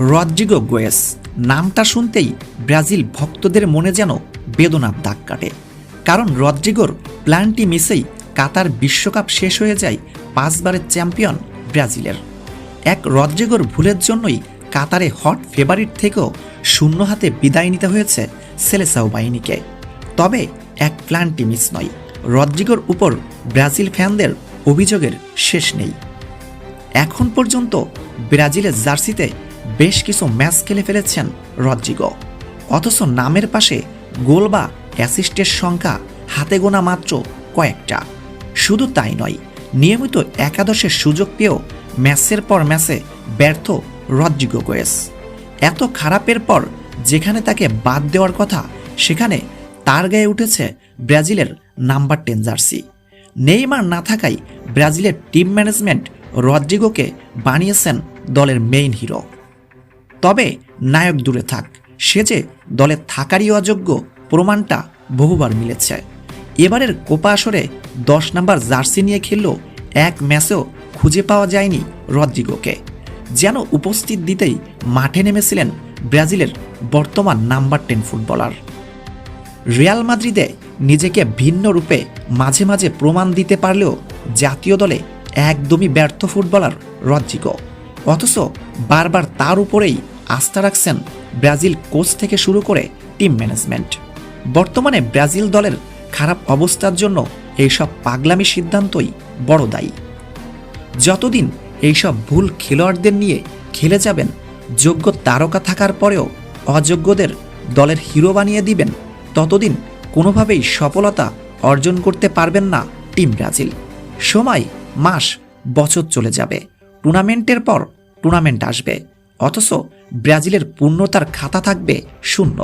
Rodrigo গোয়েস। নামটা শুনতেই Brazil ভক্তদের মনে যেন বেদনার দাগ কাটে। কারণ রদ্রিগোর প্ল্যানটি মিসেই কাতার বিশ্বকাপ শেষ হয়ে যায় পাঁচবারের চ্যাম্পিয়ন ব্রাজিলের। এক রদ্রিগোর ভুলের জন্যই কাতারে হট ফেভারিট থেকেও শূন্য হাতে বিদায় নিতে হয়েছে সেলেসাও বাহিনীকে। তবে এক প্ল্যানটি মিস নয় রদ্রিগোর উপর ব্রাজিল ফ্যানদের অভিযোগের শেষ নেই। এখন পর্যন্ত ব্রাজিলের জার্সিতে বেশ কিছু ম্যাচ খেলে ফেলেছেন রদ্রিগো। অথচ নামের পাশে গোল বা অ্যাসিস্টের সংখ্যা হাতে গোনা মাত্র কয়েকটা। শুধু তাই নয়, নিয়মিত একাদশের সুযোগ পেয়েও ম্যাচের পর ম্যাচে ব্যর্থ রদ্রিগো গোয়েস। এত খারাপের পর যেখানে তাকে বাদ দেওয়ার কথা, সেখানে তার গায়ে উঠেছে ব্রাজিলের নাম্বার টেন জার্সি। নেইমার না থাকায় ব্রাজিলের টিম ম্যানেজমেন্ট রদ্রিগোকে বানিয়েছেন দলের মেইন হিরো। তবে নায়ক দূরে থাক। সে যে দলে থাকারই অযোগ্য প্রমাণটা বহুবার মিলেছে। এবারের কোপা আসরে দশ নম্বর জার্সি নিয়ে খেলল এক ম্যাচেও খুঁজে পাওয়া যায়নি রদ্রিগোকে। যেন উপস্থিত দিতেই মাঠে নেমেছিলেন ব্রাজিলের বর্তমান নাম্বার টেন ফুটবলার। রিয়াল মাদ্রিদে নিজেকে ভিন্ন রূপে মাঝে মাঝে প্রমাণ দিতে পারলেও জাতীয় দলে একদমই ব্যর্থ ফুটবলার রদ্রিগো। অথচ বারবার তার উপরেই আস্থা রাখছেন ব্রাজিল কোচ থেকে শুরু করে টিম ম্যানেজমেন্ট। বর্তমানে ব্রাজিল দলের খারাপ অবস্থার জন্য এইসব পাগলামি সিদ্ধান্তই বড় দায়ী। যতদিন এইসব ভুল খেলোয়াড়দের নিয়ে খেলে যাবেন, যোগ্য তারকা থাকার পরেও অযোগ্যদের দলের হিরো বানিয়ে দিবেন, ততদিন কোনোভাবেই সফলতা অর্জন করতে পারবেন না টিম ব্রাজিল। সময়, মাস, বছর চলে যাবে। টুর্নামেন্টের পর টুর্নামেন্ট আসবে অথচ ব্রাজিলের পূর্ণতার খাতা থাকবে শূন্য।